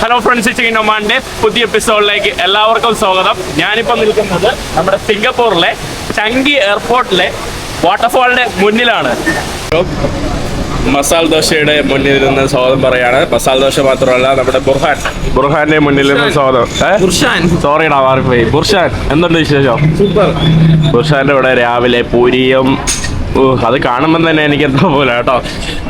Hello friends chicken ഒമാന്റെ പുതിയ എപ്പിസോഡിലേക്ക് എല്ലാവർക്കും സ്വാഗതം. ഞാനിപ്പോൾ നിൽക്കുന്നത് നമ്മുടെ സിംഗപ്പൂരിലെ ചങ്കി എയർപോർട്ടിലെ വാട്ടർഫാളിന്റെ മുന്നിലാണ്. മസാല ദോശയുടെ മുന്നിൽ നിന്ന് സ്വാഗതം പറയാണ്. മസാല ദോശ മാത്രമല്ല നമ്മുടെ ബുർഹാൻ. ബുർഹാന്റെ മുന്നിൽ നിന്ന് സ്വാഗതം. സോറിടാ മാറിപ്പോയി. ബുർഷാൻ എന്തുണ്ട് വിശേഷം? സൂപ്പർ. ബുർഷാന്റെ ഇവിടെ രാവിലെ പൂരിയും അത് കാണുമ്പോൾ തന്നെ എനിക്ക് എന്തോ പോലെ കേട്ടോ.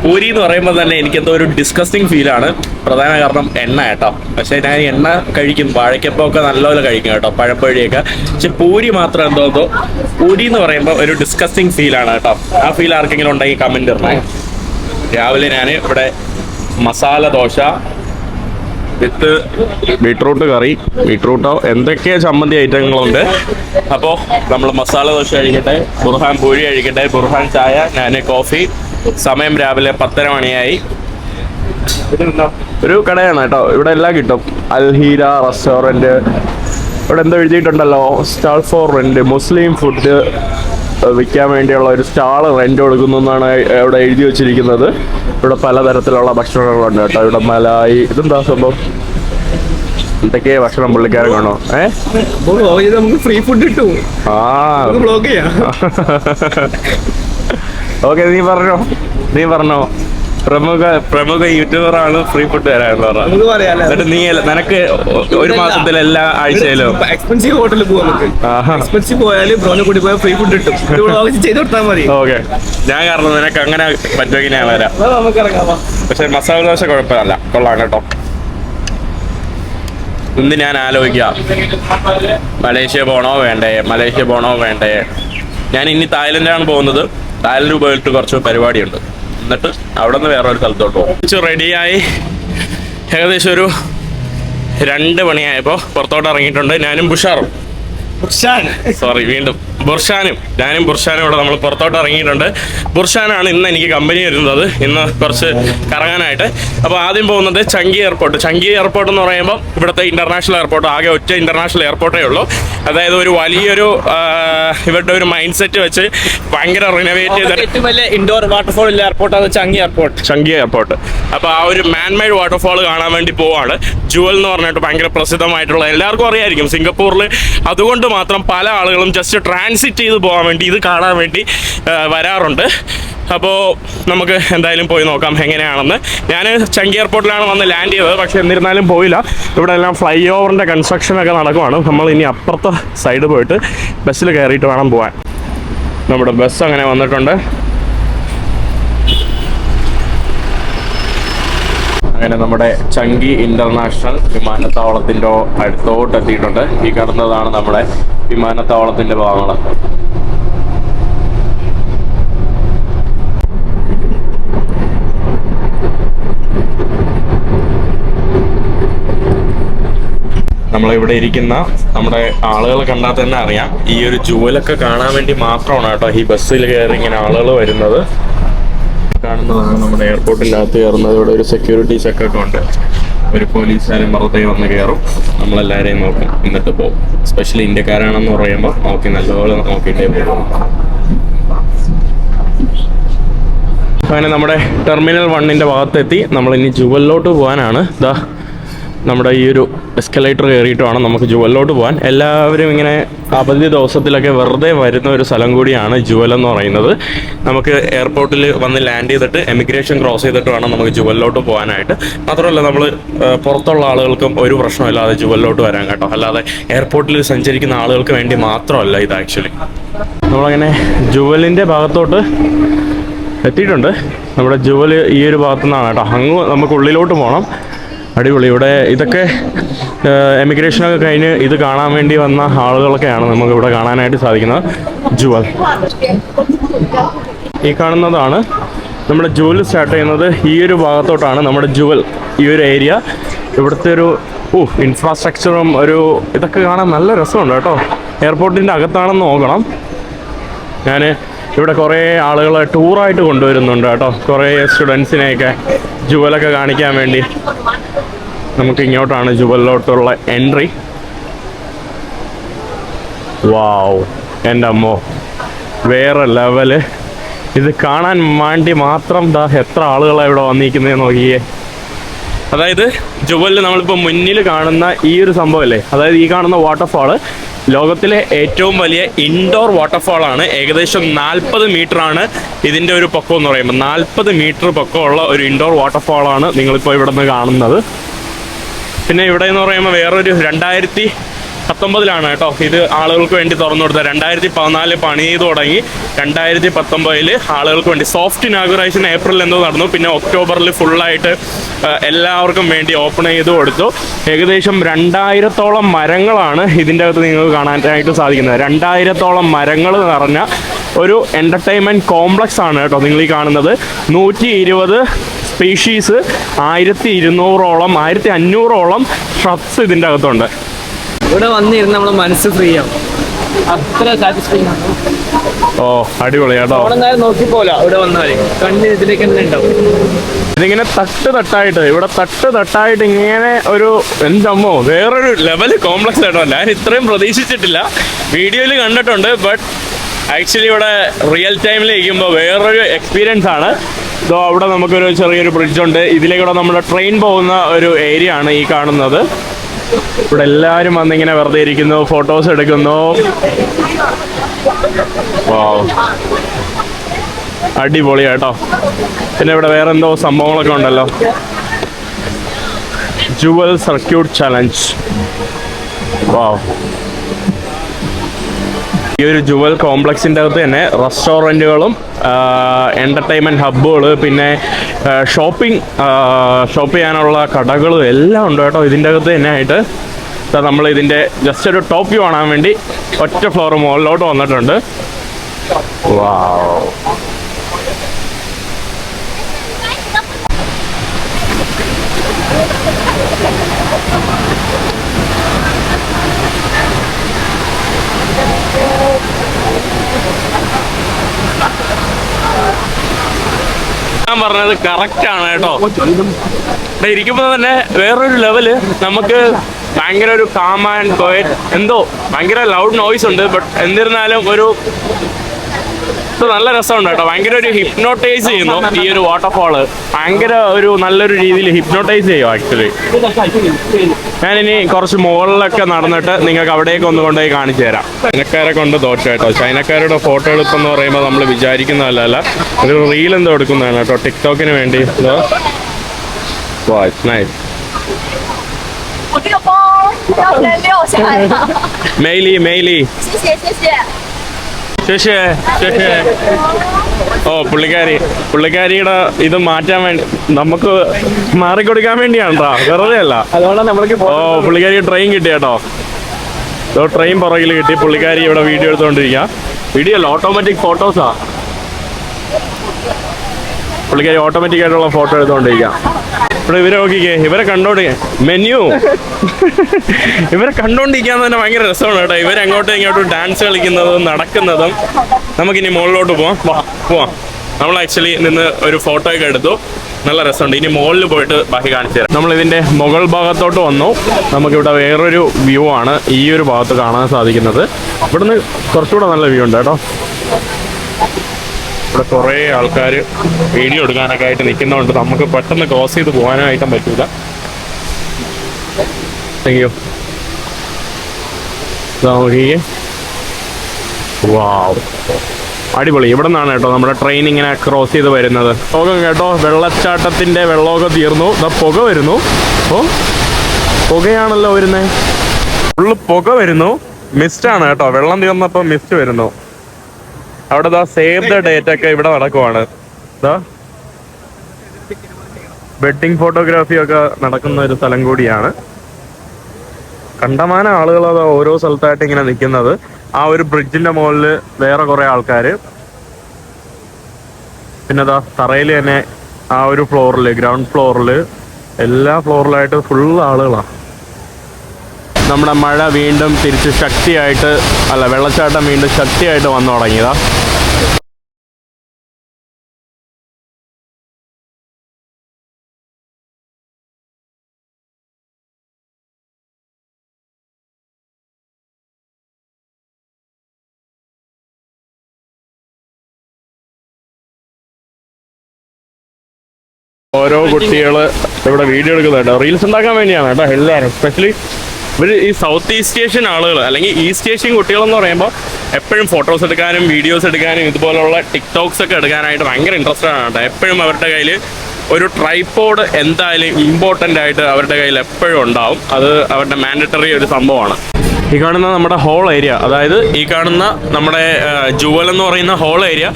പൂരി എന്ന് പറയുമ്പോൾ തന്നെ എനിക്ക് എന്തോ ഒരു ഡിസ്കസ്റ്റിംഗ് ഫീലാണ് പ്രധാന കാരണം എണ്ണ കേട്ടോ. പക്ഷേ ഞാൻ എണ്ണ കഴിക്കും വാഴയ്ക്കപ്പൊക്കെ നല്ലപോലെ കഴിക്കും കേട്ടോ പഴപ്പഴിയൊക്കെ പക്ഷെ പൂരി മാത്രം എന്തോ എന്തോ പൂരി എന്ന് പറയുമ്പോൾ ഒരു ഡിസ്കസ്റ്റിംഗ് ഫീലാണ് കേട്ടോ. ആ ഫീൽ ആർക്കെങ്കിലും ഉണ്ടെങ്കിൽ കമന്റ് ഇടണേ. രാവിലെ ഞാൻ ഇവിടെ masala dosa with beetroot curry. ബീട്രൂട്ടോ. എന്തൊക്കെ ചമ്മന്തി ഐറ്റങ്ങളുണ്ട്. അപ്പോൾ നമ്മൾ മസാല ദോശ കഴിക്കട്ടെ ബുർഹാൻ പൂഴി കഴിക്കട്ടെ ബുർഹാൻ ചായ ഞാൻ കോഫി. സമയം രാവിലെ പത്തര മണിയായി? ഒരു കടയാണ് കേട്ടോ. ഇവിടെ എല്ലാം കിട്ടും. Al Heera restaurant. ഇവിടെ എന്തോ എഴുതിയിട്ടുണ്ടല്ലോ? Stall for rent. Muslim food വിൽക്കാൻ വേണ്ടിയുള്ള ഒരു സ്റ്റാൾ റെന്റ് കൊടുക്കുന്നു എന്നാണ് ഇവിടെ എഴുതി വെച്ചിരിക്കുന്നത്. ഇവിടെ പലതരത്തിലുള്ള ഭക്ഷണങ്ങളുണ്ട് കേട്ടോ. ഇവിടെ മലായി ഇതെന്താ സംഭവം? എന്തൊക്കെ ഭക്ഷണം പുള്ളിക്കാരൻ കാണോ ഏഹ് നമുക്ക് ഫ്രീ ഫുഡ് കിട്ടും ആ. ചെയ്യാം. ഓക്കെ നീ പറഞ്ഞോ. നീ പറഞ്ഞോ. പ്രമുഖ പ്രമുഖ യൂട്യൂബറാണ് ഫ്രീ ഫുഡ് തരാന്ന് പറ നമുക്ക് പറയാല്ലേ എന്നിട്ട് നീ നിനക്ക് ഒരു മാസത്തിൽ എല്ലാ ആഴ്ചയിലും എക്സ്പെൻസീവ് ഹോട്ടലിൽ നമുക്ക്. എക്സ്പെൻസീവ് പോയാൽ ബ്രോനെ കൂടി പോയാൽ ഫ്രീ ഫുഡ് കിട്ടും. ചെയ്ത് കൊടുത്താൽ മതി. ഓക്കെ. ഞാൻ കാരണം നിനക്ക് അങ്ങനെ പറ്റുമെങ്കിൽ ഞാൻ വരാം. പക്ഷെ മസാല ദോശ കുഴപ്പമില്ല. കൊള്ളാം കേട്ടോ. ഇന്ന് ഞാൻ ആലോചിക്കാം. മലേഷ്യ പോണോ വേണ്ടേ? മലേഷ്യ പോണോ വേണ്ടേ? ഞാൻ ഇനി തായ്ലൻഡാണ് പോകുന്നത്. തായ്ലൻഡ് പോയിട്ട് കുറച്ച് പരിപാടിയുണ്ട്. എന്നിട്ട് അവിടെ നിന്ന് വേറെ ഒരു സ്ഥലത്തോട്ട് പോകും. റെഡിയായി ഏകദേശം ഒരു രണ്ട് മണിയായപ്പോൾ പുറത്തോട്ട് ഇറങ്ങിയിട്ടുണ്ട്. ഞാനും ബുഷാറും. സോറി വീണ്ടും. ബുർഷാനും ഞാനും ബുർഷാനും ഇവിടെ നമ്മൾ പുറത്തോട്ട് ഇറങ്ങിയിട്ടുണ്ട്. ബുർഷാനാണ് ഇന്ന് എനിക്ക് കമ്പനി വരുന്നത്. ഇന്ന് കുറച്ച് കറങ്ങാനായിട്ട്. അപ്പോൾ ആദ്യം പോകുന്നത് ചങ്കി എയർപോർട്ട് ചങ്കി എയർപോർട്ട് എന്ന് പറയുമ്പോൾ ഇവിടുത്തെ ഇന്റർനാഷണൽ എയർപോർട്ട് ആകെ ഒറ്റ ഇന്റർനാഷണൽ എയർപോർട്ടേ ഉള്ളൂ. അതായത് ഒരു വലിയൊരു ഇവരുടെ ഒരു മൈൻഡ് സെറ്റ് വെച്ച് ഭയങ്കര റിനോവേറ്റ് ചെയ്ത ഏറ്റവും വലിയ ഇൻഡോർ വാട്ടർഫോൾ ഉള്ള എയർപോർട്ടാണ് ചങ്കി എയർപോർട്ട് ചങ്കി എയർപോർട്ട് അപ്പോൾ ആ ഒരു മാൻമെയ്ഡ് വാട്ടർഫോൾ കാണാൻ വേണ്ടി പോവാണ്. ജുവൽ എന്ന് പറഞ്ഞിട്ട് ഭയങ്കര പ്രസിദ്ധമായിട്ടുള്ള എല്ലാവർക്കും അറിയായിരിക്കും. സിംഗപ്പൂരിൽ അതുകൊണ്ട് മാത്രം പല ആളുകളും ജസ്റ്റ് ട്രാൻസിറ്റ് ചെയ്ത് പോകാൻ വേണ്ടി ഇത് കാണാൻ വേണ്ടി വരാറുണ്ട്. അപ്പോൾ നമുക്ക് എന്തായാലും പോയി നോക്കാം എങ്ങനെയാണെന്ന്. ഞാൻ ചങ്കി എയർപോർട്ടിലാണ് വന്ന് ലാൻഡ് ചെയ്തത് പക്ഷേ എന്നിരുന്നാലും പോയില്ല. ഇവിടെ എല്ലാം ഫ്ലൈ ഓവറിന്റെ കൺസ്ട്രക്ഷനൊക്കെ നടക്കുവാണ്. നമ്മൾ ഇനി അപ്പുറത്തെ സൈഡ് പോയിട്ട് ബസ്സിൽ കയറിയിട്ട് വേണം പോകാൻ നമ്മുടെ ബസ് അങ്ങനെ വന്നിട്ടുണ്ട്. അങ്ങനെ നമ്മുടെ ചങ്കി ഇന്റർനാഷണൽ വിമാനത്താവളത്തിന്റെ അടുത്തോട്ട് എത്തിയിട്ടുണ്ട് ഈ കടന്നതാണ് നമ്മുടെ വിമാനത്താവളത്തിന്റെ ഭാഗങ്ങൾ. നമ്മളിവിടെ ഇരിക്കുന്ന നമ്മുടെ ആളുകൾ കണ്ടാൽ തന്നെ അറിയാം. ഈ ഒരു ജുവലൊക്കെ കാണാൻ വേണ്ടി മാത്രമാണ് കേട്ടോ ഈ ബസ്സിൽ കയറി ഇങ്ങനെ ആളുകൾ വരുന്നത്. കാണുന്നതാണ് നമ്മുടെ എയർപോർട്ടിനകത്ത് കയറുന്നത്. ഇവിടെ ഒരു സെക്യൂരിറ്റി ചെക്കൊക്കെ ഉണ്ട്. ഒരു പോലീസുകാരൻ പുറത്തേ വന്ന് കയറും. നമ്മളെല്ലാവരെയും നോക്കും. എന്നിട്ട് പോകും സ്പെഷ്യലി ഇന്ത്യക്കാരാണെന്ന് പറയുമ്പോൾ നോക്കി നല്ലപോലെ നോക്കിയിട്ടേ പോകും. അങ്ങനെ നമ്മുടെ ടെർമിനൽ വണ്ണിന്റെ ഭാഗത്തെത്തി. നമ്മൾ ഇനി ജുവലിലോട്ട് പോകാനാണ്. ദാ നമ്മുടെ ഈ ഒരു എസ്കലേറ്റർ കയറിയിട്ട് വേണം നമുക്ക് ജുവലിലോട്ട് പോകാൻ. എല്ലാവരും ഇങ്ങനെ അവധി ദിവസത്തിലൊക്കെ വെറുതെ വരുന്ന ഒരു സ്ഥലം കൂടിയാണ് ജുവൽ എന്ന് പറയുന്നത്. നമുക്ക് എയർപോർട്ടിൽ വന്ന് ലാൻഡ് ചെയ്തിട്ട് എമിഗ്രേഷൻ ക്രോസ് ചെയ്തിട്ട് വേണം നമുക്ക് ജുവലിലോട്ട് പോകാനായിട്ട്. മാത്രമല്ല നമ്മൾ പുറത്തുള്ള ആളുകൾക്കും ഒരു പ്രശ്നമില്ലാതെ ജുവലിലോട്ട് വരാൻ കേട്ടോ. അല്ലാതെ എയർപോർട്ടിൽ സഞ്ചരിക്കുന്ന ആളുകൾക്ക് വേണ്ടി മാത്രമല്ല ഇത് ആക്ച്വലി നമ്മളങ്ങനെ ജുവലിന്റെ ഭാഗത്തോട്ട് എത്തിയിട്ടുണ്ട്. നമ്മുടെ ജുവൽ ഈ ഒരു ഭാഗത്തു നിന്നാണ് കേട്ടോ. അങ്ങ് നമുക്ക് ഉള്ളിലോട്ട് പോകണം. അടിപൊളി ഇവിടെ ഇതൊക്കെ എമിഗ്രേഷനൊക്കെ കഴിഞ്ഞ് ഇത് കാണാൻ വേണ്ടി വന്ന ആളുകളൊക്കെയാണ് നമുക്ക് ഇവിടെ കാണാനായിട്ട് സാധിക്കുന്നത്. ജുവൽ. ഈ കാണുന്നതാണ് നമ്മുടെ ജുവൽ സ്റ്റാർട്ട് ചെയ്യുന്നത്. ഈ ഒരു ഭാഗത്തോട്ടാണ് നമ്മുടെ ജുവൽ ഈ ഒരു ഏരിയ. ഇവിടുത്തെ ഒരു ഓ ഇൻഫ്രാസ്ട്രക്ചറും ഒരു ഇതൊക്കെ കാണാൻ നല്ല രസമുണ്ട് കേട്ടോ. എയർപോർട്ടിന്റെ അകത്താണെന്ന് നോക്കണം. ഞാൻ ഇവിടെ കുറേ ആളുകളെ ടൂറായിട്ട് കൊണ്ടുവരുന്നുണ്ട് കേട്ടോ. കുറേ സ്റ്റുഡൻസിനെയൊക്കെ ജുവലൊക്കെ കാണിക്കാൻ വേണ്ടി. നമുക്ക് ഇങ്ങോട്ടാണ് ജുവലിലോട്ടുള്ള എൻട്രി. വാവ് എന്റെ അമ്മോ. വേറെ ലെവൽ. ഇത് കാണാൻ വേണ്ടി മാത്രം ദാ എത്ര ആളുകളാണ് ഇവിടെ വന്നിരിക്കുന്നത് നോക്കിയേ. അതായത് ജുവലിൽ നമ്മളിപ്പോൾ മുന്നിൽ കാണുന്ന ഈ ഒരു സംഭവമല്ലേ അതായത് ഈ കാണുന്ന വാട്ടർഫാൾ ലോകത്തിലെ ഏറ്റവും വലിയ ഇൻഡോർ വാട്ടർഫാൾ ആണ്. ഏകദേശം നാൽപ്പത് ആണ് ഇതിന്റെ ഒരു പൊക്കം എന്ന് പറയുമ്പോൾ നാൽപ്പത് മീറ്റർ പക്കമുള്ള ഒരു ഇൻഡോർ വാട്ടർഫാൾ ആണ് നിങ്ങളിപ്പോൾ ഇവിടെ നിന്ന് കാണുന്നത്. പിന്നെ ഇവിടെ എന്ന് പറയുമ്പോൾ വേറൊരു രണ്ടായിരത്തി പത്തൊമ്പതിലാണ് കേട്ടോ. ഇത് ആളുകൾക്ക് വേണ്ടി തുറന്നു കൊടുത്തത്. രണ്ടായിരത്തി പതിനാല് പണി ചെയ്ത് തുടങ്ങി. രണ്ടായിരത്തി പത്തൊമ്പതിൽ ആളുകൾക്ക് വേണ്ടി സോഫ്റ്റ് ഇനാഗുറേഷൻ ഏപ്രിൽ എന്തോ നടന്നു. പിന്നെ ഒക്ടോബറിൽ ഫുള്ളായിട്ട് എല്ലാവർക്കും വേണ്ടി ഓപ്പൺ ചെയ്ത് കൊടുത്തു. ഏകദേശം രണ്ടായിരത്തോളം മരങ്ങളാണ് ഇതിന്റെ അകത്ത് നിങ്ങൾക്ക് കാണാനായിട്ട് സാധിക്കുന്നത്. രണ്ടായിരത്തോളം മരങ്ങൾ നിറഞ്ഞ ഒരു എന്റർടൈൻമെന്റ് കോംപ്ലക്സ് ആണ് കേട്ടോ നിങ്ങൾ ഈ കാണുന്നത്. നൂറ്റി ഇരുപത് സ്പീഷീസ് ആയിരത്തി ഇരുന്നൂറോളം ആയിരത്തി അഞ്ഞൂറോളം ഷ്രബ്സ് ഇതിന്റെ അകത്തുണ്ട്. ഇവിടെ വന്നിരുന്ന് നമ്മുടെ മനസ്സ് ഫ്രീ ആവും. അത്ര സാറ്റിസ്ഫൈങ് ആണ്. ഓ അടിപൊളി കേട്ടോ. ഓണെന്നാലും നോക്കിപ്പോല ഇവിടെ വന്നാൽ കണ്ണിന് ഇതിലേക്ക് തന്നെ ഉണ്ടാവും? ഇതിങ്ങനെ തട്ട് തട്ടായിട്ട് ഇവിടെ തട്ട് തട്ടായിട്ട് ഇങ്ങനെ ഒരു എന്തമ്മോ വേറൊരു ലെവൽ കോംപ്ലക്സ് ആയിട്ടോ. ഞാൻ ഇത്രയും പ്രതീക്ഷിച്ചിട്ടില്ല. വീഡിയോയിൽ കണ്ടിട്ടുണ്ട് ബട്ട് ആക്ച്വലി ഇവിടെ റിയൽ ടൈമിൽ ഇരിക്കുമ്പോൾ വേറൊരു എക്സ്പീരിയൻസ് ആണ്. ഇതോ അവിടെ നമുക്കൊരു ചെറിയൊരു ബ്രിഡ്ജ് ഉണ്ട്. ഇതിലേക്കൂടെ നമ്മുടെ ട്രെയിൻ പോകുന്ന ഒരു ഏരിയ ആണ് ഈ കാണുന്നത്. ഇവിടെ എല്ലാവരും വന്നിങ്ങനെ വെറുതെ ഇരിക്കുന്നു ഫോട്ടോസ് എടുക്കുന്നു. അടിപൊളിയാട്ടോ പിന്നെ ഇവിടെ വേറെ എന്തോ സംഭവങ്ങളൊക്കെ ഉണ്ടല്ലോ. ജുവൽ സർക്യൂട്ട് ചലഞ്ച് ഈ ഒരു ജുവൽ കോംപ്ലക്സിന്റെ അകത്ത് തന്നെ റെസ്റ്റോറന്റുകളും എന്റർടൈൻമെന്റ് ഹബ്ബുകൾ പിന്നെ ഷോപ്പിംഗ് ഷോപ്പ് ചെയ്യാനുള്ള കടകളും എല്ലാം ഉണ്ട് കേട്ടോ. ഇതിന്റെ അകത്ത് തന്നെ ആയിട്ട് നമ്മൾ ഇതിന്റെ ജസ്റ്റ് ഒരു ടോപ്പ് വ്യൂ കാണാൻ വേണ്ടി ഒറ്റ ഫ്ലോർ മുകളിലോട്ട് വന്നിട്ടുണ്ട്. വാവ് പറഞ്ഞത് കറക്റ്റ് ആണ് കേട്ടോ. ഇവിടെ ഇരിക്കുമ്പോൾ തന്നെ വേറൊരു ലെവൽ നമുക്ക് ഭയങ്കര ഒരു കാം ആൻഡ് കോയറ്റ് എന്തോ ഭയങ്കര ലൗഡ് നോയ്സ് ഉണ്ട് ബട്ട് എന്നിരുന്നാലും ഒരു ഇത് നല്ല രസമുണ്ട് കേട്ടോ ഭയങ്കര ഒരു ഹിപ്നോട്ടൈസ് ചെയ്യുന്നു ഈ ഒരു വാട്ടർഫാള് ഭയങ്കര ഒരു നല്ലൊരു രീതിയിൽ ഹിപ്നോട്ടൈസ് ചെയ്യും ആക്ച്വലി ഞാനിനി കുറച്ച് മുകളിലൊക്കെ നടന്നിട്ട് നിങ്ങൾക്ക് അവിടേക്ക് ഒന്ന് കൊണ്ടുപോയി കാണിച്ചു തരാം ചൈനക്കാരെ കൊണ്ട് ദോഷം കേട്ടോ ചൈനക്കാരുടെ ഫോട്ടോ എടുപ്പെന്ന് പറയുമ്പോൾ നമ്മൾ വിചാരിക്കുന്നതല്ല ഒരു റീൽ എന്തോ എടുക്കുന്നതാണ് കേട്ടോ ടിക്ടോക്കിന് വേണ്ടി ഇതോ വാ ഇറ്റ്സ് നൈസ് 我这个包要先撂下来了， മെയിലി മെയിലി 谢谢谢谢。 ശേഷേ ശേഷേ ഓ പുള്ളിക്കാരി. പുള്ളിക്കാരിയുടെ ഇത് മാറ്റാൻ വേണ്ടി നമുക്ക് മാറിക്കൊടുക്കാൻ വേണ്ടിയാണ് കേട്ടോ വെറുതെ അല്ല. ഓ പുള്ളിക്കാരി ട്രെയിൻ കിട്ടി കേട്ടോ. ട്രെയിൻ പുറകിൽ കിട്ടി. പുള്ളിക്കാരി ഇവിടെ വീഡിയോ എടുത്തോണ്ടിരിക്കുക വീഡിയോ അല്ല ഓട്ടോമാറ്റിക് ഫോട്ടോസാ പുള്ളിക്കാരി ഓട്ടോമാറ്റിക് ആയിട്ടുള്ള ഫോട്ടോ എടുത്തോണ്ടിരിക്കുക ഇവിടെ ഇവരെ നോക്കിക്കേ. ഇവരെ കണ്ടോണ്ടി മെന്യു ഇവരെ കണ്ടോണ്ടിരിക്കാൻ തന്നെ ഭയങ്കര രസമാണ് കേട്ടോ. ഇവരെ അങ്ങോട്ടും ഇങ്ങോട്ടും ഡാൻസ് കളിക്കുന്നതും നടക്കുന്നതും. നമുക്കിനി മുകളിലോട്ട് പോവാം. പോവാം. നമ്മൾ ആക്ച്വലി നിന്ന് ഒരു ഫോട്ടോ ഒക്കെ എടുത്തു. നല്ല രസമുണ്ട്. ഇനി മുകളിൽ പോയിട്ട് ബാക്കി കാണിച്ചു തരാം. നമ്മൾ ഇതിന്റെ മുകൾ ഭാഗത്തോട്ട് വന്നു. നമുക്കിവിടെ വേറൊരു വ്യൂ ആണ് ഈ ഒരു ഭാഗത്ത് കാണാൻ സാധിക്കുന്നത്. ഇവിടുന്ന് കുറച്ചുകൂടെ നല്ല വ്യൂ ഉണ്ട് കേട്ടോ. ഇവിടെ കുറേ ആൾക്കാർ വീഡിയോ എടുക്കാനൊക്കെ ആയിട്ട് നിൽക്കുന്നതുകൊണ്ട് നമുക്ക് പെട്ടെന്ന് ക്രോസ് ചെയ്ത് പോകാനായിട്ടും പറ്റില്ല താങ്ക് നോക്കിയേ വാവ് അടിപൊളി. ഇവിടെ നിന്നാണ് കേട്ടോ നമ്മുടെ ട്രെയിൻ ഇങ്ങനെ ക്രോസ് ചെയ്ത് വരുന്നത്. ലോകം കേട്ടോ വെള്ളച്ചാട്ടത്തിന്റെ വെള്ളമൊക്കെ തീർന്നു. ഇതാ പുക വരുന്നു. ഓ പുകയാണല്ലോ വരുന്നത് ഫുള്ള് പുക വരുന്നു. മിസ്റ്റ് ആണ് കേട്ടോ. വെള്ളം തീർന്നപ്പോൾ മിസ്റ്റ് വരുന്നു. അവിടെ ദാ സേവ് ദ ഡേറ്റ് ഒക്കെ ഇവിടെ നടക്കുവാണ്. വെഡിങ് ഫോട്ടോഗ്രാഫി ഒക്കെ നടക്കുന്ന ഒരു സ്ഥലം കൂടിയാണ്. കണ്ടമാന ആളുകൾ അത് ഓരോ സ്ഥലത്തായിട്ട് ഇങ്ങനെ നിൽക്കുന്നത്. ആ ഒരു ബ്രിഡ്ജിന്റെ മുകളിൽ വേറെ കുറെ ആൾക്കാര്. പിന്നെ അതാ തറയിൽ തന്നെ ആ ഒരു ഫ്ലോറിൽ ഗ്രൗണ്ട് ഫ്ലോറിൽ എല്ലാ ഫ്ലോറിലായിട്ട് ഫുൾ ആളുകളാണ് നമ്മുടെ മഴ വീണ്ടും തിരിച്ച് ശക്തിയായിട്ട് അല്ല വെള്ളച്ചാട്ടം വീണ്ടും ശക്തിയായിട്ട് വന്നു തുടങ്ങിയതാ. ഓരോ കുട്ടികൾ ഇവിടെ വീഡിയോ എടുക്കുന്നുണ്ട്. റീൽസ് ഉണ്ടാക്കാൻ വേണ്ടിയാണ് കേട്ടോ എല്ലാവരും. എസ്പെഷ്യലി ഇവർ ഈ സൗത്ത് ഈസ്റ്റ് ഏഷ്യൻ ആളുകൾ അല്ലെങ്കിൽ ഈസ്റ്റ് ഏഷ്യൻ കുട്ടികളെന്ന് പറയുമ്പോൾ എപ്പോഴും ഫോട്ടോസ് എടുക്കാനും വീഡിയോസ് എടുക്കാനും ഇതുപോലുള്ള ടിക്ടോക്സ് ഒക്കെ എടുക്കാനായിട്ട് ഭയങ്കര ഇൻട്രസ്റ്റഡ് ആണ് കേട്ടോ. എപ്പോഴും അവരുടെ കയ്യിൽ ഒരു ട്രൈപ്പോഡ് എന്തായാലും ഇമ്പോർട്ടന്റ് ആയിട്ട് അവരുടെ കയ്യിൽ എപ്പോഴും ഉണ്ടാവും. അത് അവരുടെ മാൻഡറ്ററി ഒരു സംഭവമാണ്. ഈ കാണുന്ന നമ്മുടെ ഹോൾ ഏരിയ അതായത് ഈ കാണുന്ന നമ്മുടെ ജുവൽ എന്ന് പറയുന്ന ഹോൾ ഏരിയ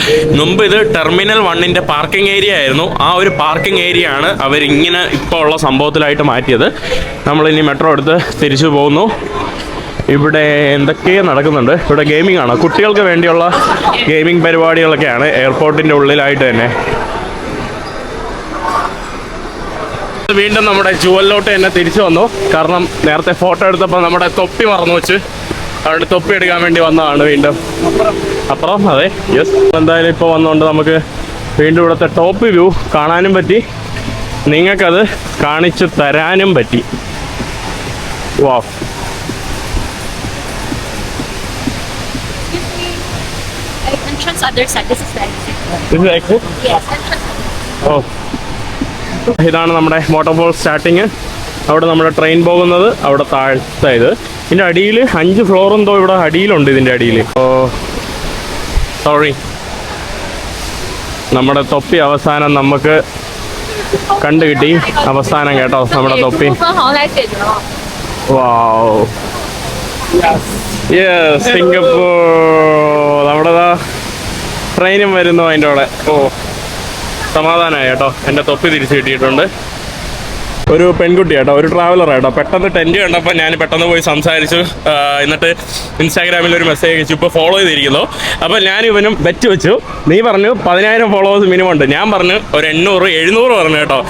മുമ്പ് ഇത് ടെർമിനൽ വണ്ണിന്റെ പാർക്കിംഗ് ഏരിയ ആയിരുന്നു. ആ ഒരു പാർക്കിംഗ് ഏരിയ ആണ് അവരിങ്ങനെ ഇപ്പോൾ ഉള്ള സംഭവത്തിലായിട്ട് മാറ്റിയത്. നമ്മൾ ഇനി മെട്രോ എടുത്ത് തിരിച്ചു പോകുന്നു. ഇവിടെ എന്തൊക്കെയോ നടക്കുന്നുണ്ട്. ഇവിടെ ഗെയിമിംഗ് ആണ്. കുട്ടികൾക്ക് വേണ്ടിയുള്ള ഗെയിമിംഗ് പരിപാടികളൊക്കെയാണ് എയർപോർട്ടിന്റെ ഉള്ളിലായിട്ട് തന്നെ. വീണ്ടും നമ്മുടെ ജുവലിലോട്ട് തന്നെ തിരിച്ചു വന്നു കാരണം നേരത്തെ ഫോട്ടോ എടുത്തപ്പോൾ നമ്മുടെ തൊപ്പി മറന്നു വെച്ച് അവിടെ തൊപ്പി എടുക്കാൻ വേണ്ടി വന്നതാണ് വീണ്ടും അപ്പുറം അതെ യെസ് എന്തായാലും ഇപ്പോൾ വന്നുകൊണ്ട് നമുക്ക് വീണ്ടും ഇവിടുത്തെ ടോപ്പ് വ്യൂ കാണാനും പറ്റി നിങ്ങൾക്കത് കാണിച്ചു തരാനും പറ്റി വാ Entrance other side. This is the exit. ഇത് exit? Yes, entrance. ഓ ഇതാണ് നമ്മുടെ വാട്ടർ സ്റ്റാർട്ടിങ് അവിടെ നമ്മുടെ ട്രെയിൻ പോകുന്നത് അവിടെ താഴത്തെ ഇത്. ഇതിന്റെ അടിയിൽ അഞ്ച് ഫ്ലോർ എന്തോ ഇവിടെ അടിയിലുണ്ട് ഇതിന്റെ അടിയിൽ. ഓ സോറി നമ്മുടെ തൊപ്പി അവസാനം നമുക്ക് കണ്ടു കിട്ടി. അവസാനം കേട്ടോ നമ്മുടെ തൊപ്പി. സിംഗപ്പൂർ നമ്മുടെ ട്രെയിനും വരുന്നു അതിന്റെ അവിടെ. ഓ. സമാധാനമായി കേട്ടോ. എന്റെ തൊപ്പി തിരിച്ചു കിട്ടിയിട്ടുണ്ട്. ഒരു പെൺകുട്ടി കേട്ടോ ഒരു ട്രാവലർ കേട്ടോ. പെട്ടെന്ന് ടെന്റ് കണ്ടപ്പോൾ ഞാൻ പെട്ടെന്ന് പോയി സംസാരിച്ചു. എന്നിട്ട് ഇൻസ്റ്റാഗ്രാമിൽ ഒരു മെസ്സേജ് അയച്ചു. ഇപ്പോൾ ഫോളോ ചെയ്തിരിക്കുന്നു. അപ്പോൾ ഞാൻ ഇവനും ബെറ്റ് വെച്ചു. നീ പറഞ്ഞു പതിനായിരം ഫോളോവേഴ്സ് മിനിമം ഉണ്ട്. ഞാൻ പറഞ്ഞു ഒരു എണ്ണൂറ് എഴുന്നൂറ് പറഞ്ഞു കേട്ടോ.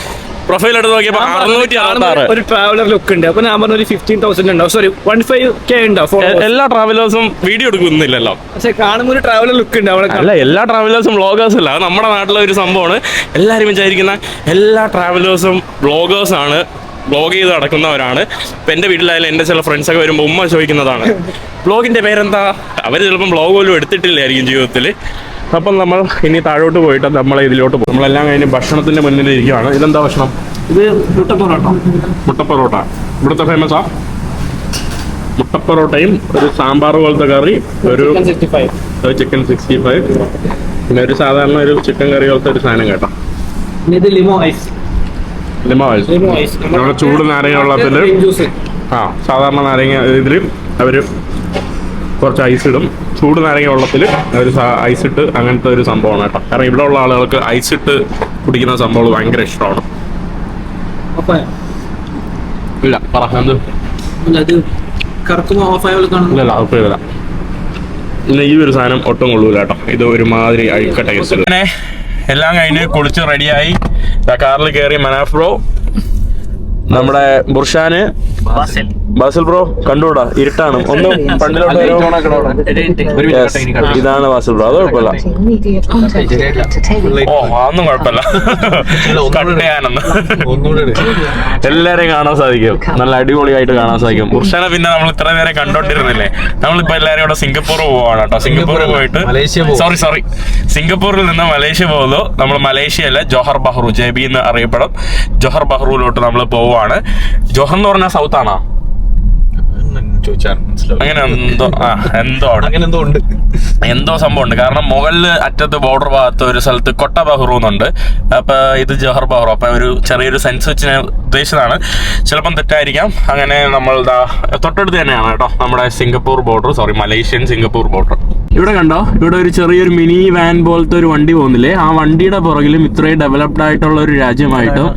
പ്രൊഫൈൽ എടുത്ത് നോക്കിയപ്പോ അറുന്നൂറ്റി അറുപത്താറ്. ഒരു ട്രാവലർ ലുക്ക് ഉണ്ട്. അപ്പൊ ഞാൻ പറഞ്ഞ ഒരു ഫിഫ്റ്റീൻ തൗസൻഡ് ഉണ്ടാവും സോറി വൺ ഫൈവ് കെ ഉണ്ടാവും എല്ലാ ട്രാവലേഴ്സും വീഡിയോ എടുക്കുന്നില്ലല്ലോ. പക്ഷെ കാണുമ്പോൾ ഒരു ട്രാവലർ ലുക്ക് ഉണ്ട് അവിടെ അല്ല എല്ലാ ട്രാവലേഴ്സും വ്ളോഗേഴ്സ് അല്ല. അത് നമ്മുടെ നാട്ടിലെ ഒരു സംഭവമാണ്. എല്ലാവരും വിചാരിക്കുന്ന എല്ലാ ട്രാവലേഴ്സും വ്ളോഗേഴ്സ് ആണ്. ബ്ലോഗ് ചെയ്ത് നടക്കുന്നവരാണ്. ഇപ്പം എന്റെ വീട്ടിലായാലും എന്റെ ചില ഫ്രണ്ട്സൊക്കെ വരുമ്പോൾ ഉമ്മ ചോദിക്കുന്നതാണ്. ബ്ലോഗിന്റെ പേരെന്താ? അവർ ചിലപ്പം വ്ളോഗ് പോലും എടുത്തിട്ടില്ലായിരിക്കും ജീവിതത്തിൽ അപ്പം നമ്മൾ ഇനി താഴോട്ട് പോയിട്ട് നമ്മൾ ഇതിലോട്ട് പോകും. നമ്മളെല്ലാം കഴിഞ്ഞ് ഭക്ഷണത്തിന്റെ മുന്നിലിരിക്കുകയാണ് ഇതെന്താ ഭക്ഷണം? ഇത് മുട്ടപ്പൊറോട്ട. മുട്ടപ്പൊറോട്ട. ഇവിടുത്തെ ഫേമസാ മുട്ടപ്പൊറോട്ടയും ഒരു സാമ്പാർ പോലത്തെ കറി ഒരു ചിക്കൻ സിക്സ്റ്റി ഫൈവ് പിന്നെ ഒരു സാധാരണ ഒരു ചിക്കൻ കറി പോലത്തെ ഒരു സാധനം കേട്ടോ. ഇത് ലിമോ ഐസ്. Limo ice. നമ്മുടെ ചൂട് നാരങ്ങ വെള്ളത്തിൽ ആ സാധാരണ നാരങ്ങ ഇതിൽ അവർ കുറച്ച് ഐസ് ഇടും. ചൂട് നാരങ്ങ വെള്ളത്തിൽ അവർ ഐസ് ഇട്ട് അങ്ങനത്തെ ഒരു സംഭവമാണ് കേട്ടോ. കാരണം ഇവിടെ ഉള്ള ആളുകൾക്ക് ഐസ് ഇട്ട് കുടിക്കുന്ന സംഭവം ഭയങ്കര ഇഷ്ടമാണ്. ഇല്ല പറഞ്ഞത് അത് ഈ ഒരു സാധനം ഒട്ടും കൊള്ളൂല കേട്ടോ. ഇത് ഒരുമാതിരി അഴുക്ക ടേസ്റ്റ് എല്ലാം കഴിഞ്ഞ് കുളിച്ച് റെഡിയായി കാറിൽ കയറി മനാഫ്രോ ബ്രോ നമ്മുടെ ബുർഷാന് ബാസിൽ. ബ്രോ കണ്ടുകൂടാ? ഇരുട്ടാണ്. ഒന്ന് പണ്ടിലോട്ട് ഇതാണ് ബാസിൽ ബ്രോ. അത് കുഴപ്പമില്ല. ഓ അതൊന്നും കുഴപ്പമില്ല. കട്ട് എല്ലാരെയും കാണാൻ സാധിക്കും. നല്ല അടിപൊളിയായിട്ട് കാണാൻ സാധിക്കും. ബുർഷാനെ പിന്നെ നമ്മൾ ഇത്ര നേരം കണ്ടോണ്ടിരുന്നില്ലേ? നമ്മളിപ്പോ എല്ലാരും ഇവിടെ സിംഗപ്പൂർ പോവാണ് കേട്ടോ. സിംഗപ്പൂർ പോയിട്ട്. സോറി സോറി സിംഗപ്പൂരിൽ നിന്ന് മലേഷ്യ പോകുന്നു. നമ്മൾ മലേഷ്യയിലെ ജോഹർ ബഹ്റു ജെ ബി എന്ന് അറിയപ്പെടും. ജോഹർ ബഹ്റുവിലോട്ട് നമ്മൾ പോവാണ് ജോഹർ എന്ന് പറഞ്ഞാൽ സൗത്ത് ആണോ? ചോദിച്ചാൽ അങ്ങനെ എന്തോ ആ എന്തോ അങ്ങനെ എന്തോ ഉണ്ട്. എന്തോ സംഭവം ഉണ്ട്. കാരണം മുകളിൽ അറ്റത്ത് ബോർഡർ ഭാഗത്ത് ഒരു സ്ഥലത്ത് കൊട്ട ബഹ്റു എന്നുണ്ട് അപ്പൊ ഇത് ജോഹർ ബഹ്റു അപ്പൊ ഒരു ചെറിയൊരു സെൻസ് വെച്ച് ഞാൻ ഉദ്ദേശിച്ചതാണ്. ചിലപ്പം തെറ്റായിരിക്കാം. അങ്ങനെ നമ്മൾ ദാ തൊട്ടടുത്ത് തന്നെയാണ് കേട്ടോ നമ്മുടെ Singapore border sorry Malaysian Singapore border ഇവിടെ കണ്ടോ? ഇവിടെ ഒരു ചെറിയൊരു മിനി വാൻ പോലത്തെ ഒരു വണ്ടി പോകുന്നില്ലേ? ആ വണ്ടിയുടെ പുറകിലും ഇത്രയും ഡെവലപ്ഡ് ആയിട്ടുള്ള ഒരു രാജ്യമായിട്ടും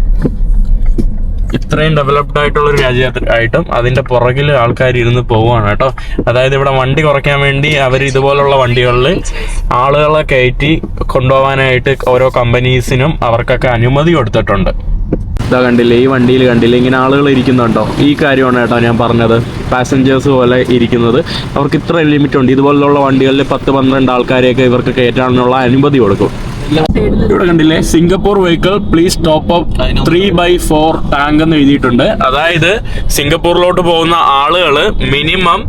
ഇത്രയും ഡെവലപ്ഡ് ആയിട്ടുള്ള ഒരു രാജ്യമായിട്ടും അതിന്റെ പുറകിൽ ആൾക്കാർ ഇരുന്ന് പോവുകയാണ് കേട്ടോ. അതായത് ഇവിടെ വണ്ടി കുറയ്ക്കാൻ വേണ്ടി അവർ ഇതുപോലുള്ള വണ്ടികളിൽ ആളുകളെ കയറ്റി കൊണ്ടുപോകാനായിട്ട് ഓരോ കമ്പനീസിനും അവർക്കൊക്കെ അനുമതി കൊടുത്തിട്ടുണ്ട്. ഇതാ കണ്ടില്ലേ ഈ വണ്ടിയിൽ കണ്ടില്ലേ ഇങ്ങനെ ആളുകൾ ഇരിക്കുന്നുണ്ടോ? ഈ കാര്യമാണ് കേട്ടോ ഞാൻ പറഞ്ഞത്. പാസഞ്ചേഴ്സ് പോലെ ഇരിക്കുന്നത്. അവർക്ക് ഇത്ര ലിമിറ്റ് ഉണ്ട്. ഇതുപോലുള്ള വണ്ടികളിൽ പത്ത് പന്ത്രണ്ട് ആൾക്കാരെയൊക്കെ ഇവർക്ക് കയറ്റാനുള്ള അനുമതി കൊടുക്കും. ഇവിടെ കണ്ടില്ലേ? Singapore vehicle please top up three by four tank എന്ന് എഴുതിയിട്ടുണ്ട്. അതായത് സിംഗപ്പൂരിലോട്ട് പോകുന്ന ആളുകൾ മിനിമം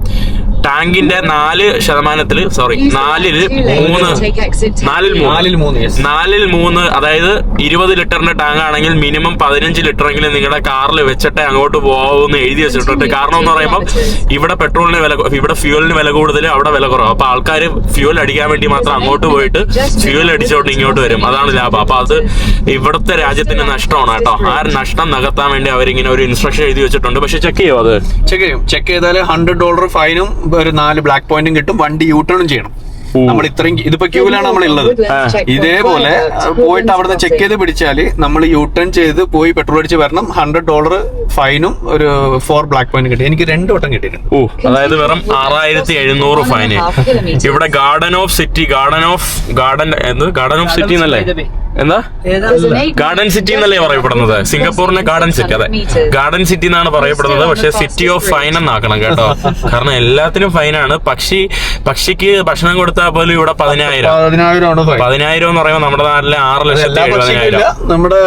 ടാങ്കിന്റെ നാല് ശതമാനത്തിൽ സോറി നാലിൽ മൂന്ന് നാലിൽ മൂന്ന്. നാലിൽ മൂന്ന്. നാലിൽ മൂന്ന് അതായത് ഇരുപത് ലിറ്ററിന്റെ ടാങ്ക് ആണെങ്കിൽ മിനിമം പതിനഞ്ച് ലിറ്ററെങ്കിലും നിങ്ങളുടെ കാറിൽ വെച്ചിട്ടേ അങ്ങോട്ട് പോകാവൂന്ന് എഴുതി വെച്ചിട്ടുണ്ട്. കാരണം എന്ന് പറയുമ്പോൾ ഇവിടെ പെട്രോളിന് വില ഇവിടെ ഫ്യൂവലിന് വില കൂടുതൽ അവിടെ വില കുറവ്. അപ്പൊ ആൾക്കാർ ഫ്യൂവൽ അടിക്കാൻ വേണ്ടി മാത്രം അങ്ങോട്ട് പോയിട്ട് ഫ്യൂവൽ അടിച്ചോണ്ട് ഇങ്ങോട്ട് വരും. അതാണ് ലാഭം. അപ്പൊ അത് ഇവിടുത്തെ രാജ്യത്തിന് നഷ്ടമാണ് കേട്ടോ. ആ നഷ്ടം നികത്താൻ വേണ്ടി അവരിങ്ങനെ ഒരു ഇൻസ്ട്രക്ഷൻ എഴുതി വെച്ചിട്ടുണ്ട്. പക്ഷെ ചെക്ക് ചെയ്യോ അത്? ചെക്ക് ചെയ്യും. ചെക്ക് ചെയ്താൽ ഹൺഡ്രഡ് ഡോളർ ഫൈനും ഒരു നാല് ബ്ലാക്ക് പോയിന്റും കിട്ടും വണ്ടി യൂ ചെയ്യണം. നമ്മൾ ഇത്രയും ഇതിപ്പോ ക്യൂവിലാണ് നമ്മൾ ഉള്ളത് ഇതേപോലെ പോയിട്ട് അവിടുന്ന് ചെക്ക് ചെയ്ത് പിടിച്ചാൽ നമ്മൾ യൂ ടേൺ ചെയ്ത് പോയി പെട്രോൾ അടിച്ച് വരണം. ഹൺഡ്രഡ് ഡോളർ ഫൈനും ഒരു ഫോർ ബ്ലാക്ക് പോയിന്റ് കിട്ടി. എനിക്ക് രണ്ട് വട്ടം കിട്ടിയിട്ടുണ്ട്. ഓ അതായത് വെറും ആറായിരത്തി എഴുന്നൂറ് ഫൈന് ഇവിടെ garden of city garden of garden എന്ത്? ഗാർഡൻ ഓഫ് സിറ്റി എന്നല്ലേ? എന്താ? ഗാർഡൻ സിറ്റി എന്നല്ലേ പറയപ്പെടുന്നത്? സിംഗപ്പൂരിനെ ഗാർഡൻ സിറ്റി അതെ. ഗാർഡൻ സിറ്റി എന്നാണ് പറയപ്പെടുന്നത്. പക്ഷെ സിറ്റി ഓഫ് ഫൈൻ എന്നാക്കണം കേട്ടോ. കാരണം എല്ലാത്തിനും ഫൈനാണ് പക്ഷി പക്ഷിക്ക് ഭക്ഷണം കൊടുത്താൽ പോലും ഇവിടെ പതിനായിരം. പതിനായിരം ആണ് ഫൈൻ പതിനായിരം എന്ന് പറയുമ്പോൾ നമ്മുടെ നാട്ടിലെ ആറ് ലക്ഷത്തി എല്ലാ എഴുപതിനായിരം. നമ്മുടെ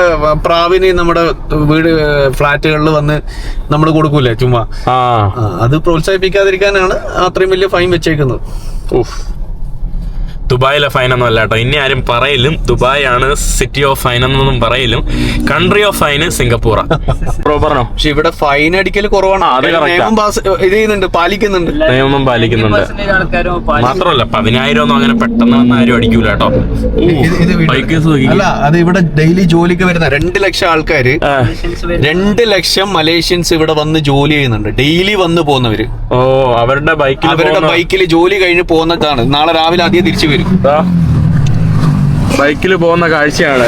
പ്രാവിന് നമ്മുടെ വീട് ഫ്ലാറ്റുകളിൽ വന്ന് നമ്മൾ കൊടുക്കൂലേ ചുമ്മാ? ആ. ആ, അത് പ്രോത്സാഹിപ്പിക്കാതിരിക്കാനാണ് അത്രയും വലിയ ഫൈൻ വെച്ചേക്കുന്നത്. ഉഫ്. ദുബായിലെ ഫൈൻ ഒന്നും അല്ല കേട്ടോ. ഇനി ആരും പറയലും ദുബായ് ആണ് സിറ്റി ഓഫ് ഫൈൻ എന്നൊന്നും പറയലും. കൺട്രി ഓഫ് ഫൈന് സിംഗപ്പൂർ പറഞ്ഞോ. പക്ഷെ ഇവിടെ ഫൈൻ അടിക്കൽ കുറവാണ്. നിയമം പാസ് ഇത് ചെയ്യുന്നുണ്ട് പാലിക്കുന്നുണ്ട്. നിയമം പാലിക്കുന്നുണ്ട്. മാത്രമല്ല പതിനായിരം ഒന്നും അങ്ങനെ പെട്ടെന്ന് വന്ന് ആരും അടിക്കൂല കേട്ടോ. അല്ല അത് ഇവിടെ ഡെയിലി ജോലിക്ക് വരുന്ന രണ്ട് ലക്ഷം ആൾക്കാര്. രണ്ട് ലക്ഷം മലേഷ്യൻസ് ഇവിടെ വന്ന് ജോലി ചെയ്യുന്നുണ്ട്. ഡെയിലി വന്ന് പോകുന്നവര്. ഓ അവരുടെ ബൈക്കിൽ അവരുടെ ബൈക്കിൽ ജോലി കഴിഞ്ഞ് പോകുന്നതാണ്. നാളെ രാവിലെ ആദ്യം തിരിച്ചു ബൈക്കിൽ പോകുന്ന കാഴ്ചയാണ്.